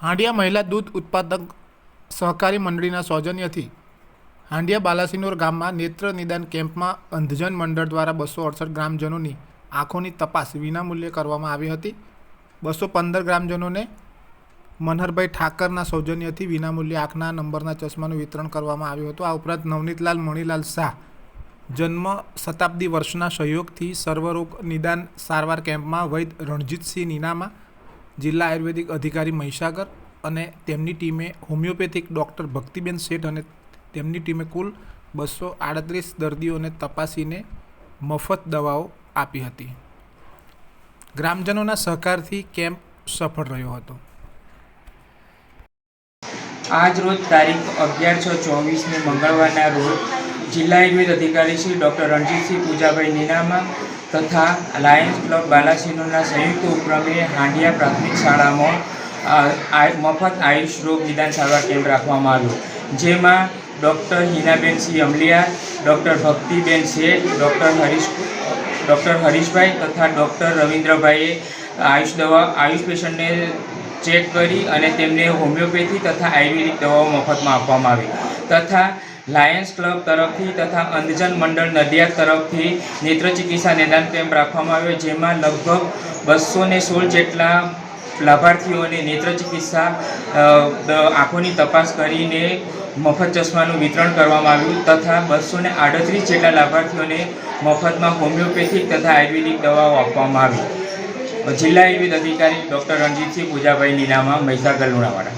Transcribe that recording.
હાંડિયા મહિલા દૂધ ઉત્પાદક સહકારી મંડળીના સૌજન્યથી હાંડિયા બાલાસિનોર ગામમાં નેત્ર નિદાન કેમ્પમાં અંધજન મંડળ દ્વારા બસો અડસઠ ગ્રામજનોની આંખોની તપાસ વિનામૂલ્યે કરવામાં આવી હતી. બસો પંદર ગ્રામજનોને મનહરભાઈ ઠાકરના સૌજન્યથી વિનામૂલ્યે આંખના નંબરના ચશ્માનું વિતરણ કરવામાં આવ્યું હતું. આ ઉપરાંત નવનીતલાલ મણિલાલ શાહ જન્મ શતાબ્દી વર્ષના સહયોગથી સર્વરોગ નિદાન સારવાર કેમ્પમાં વૈદ રણજીતસિંહ નીનામા જિલ્લા આયુર્વેદિક અધિકારી મહીસાગર અને તેમની ટીમે હોમિયોપેથિક ડૉક્ટર ભક્તિબેન શેઠ અને તેમની ટીમે કુલ બસો આડત્રીસ દર્દીઓને તપાસીને મફત દવાઓ આપી હતી. ગ્રામજનોના સહકારથી કેમ્પ સફળ રહ્યો હતો. આજ રોજ તારીખ અગિયાર છ ચોવીસને મંગળવારના રોજ જિલ્લા આયુર્વેદ અધિકારી શ્રી ડૉક્ટર રણજીતસિંહ પૂજાભાઈ નીનામા તથા લાયન્સ ક્લબ બાલાસિનોના સંયુક્ત ઉપક્રમે હાંડિયા પ્રાથમિક શાળામાં મફત આયુષ રોગ નિદાન સારવાર કેમ્પ રાખવામાં આવ્યો. જેમાં doctor Hinaben Singh Amaliya, doctor Bhaktiben Sheth, doctor Harish, doctor Harishbhai તથા ડૉક્ટર રવિન્દ્રભાઈએ આયુષ દવા, આયુષ પેશન્ટને ચેક કરી અને તેમને હોમિયોપેથી તથા આયુર્વેદિક દવાઓ મફતમાં આપવામાં આવી. તથા લાયન્સ ક્લબ તરફથી તથા અંધજન મંડળ નડિયાદ તરફથી નેત્ર ચિકિત્સા નિદાન કેમ્પ રાખવામાં આવ્યો, જેમાં લગભગ બસો ને સોળ જેટલા લાભાર્થીઓને નેત્ર ચિકિત્સા આંખોની તપાસ કરીને મફત ચશ્માનું વિતરણ કરવામાં આવ્યું તથા બસો ને આડત્રીસ જેટલા લાભાર્થીઓને મફતમાં હોમિયોપેથિક તથા આયુર્વેદિક દવાઓ આપવામાં આવી. જિલ્લા આયુર્વેદ અધિકારી ડૉક્ટર રણજીતસિંહ પૂજાભાઈ નીનામા મહીસાગર લુણાવાડા.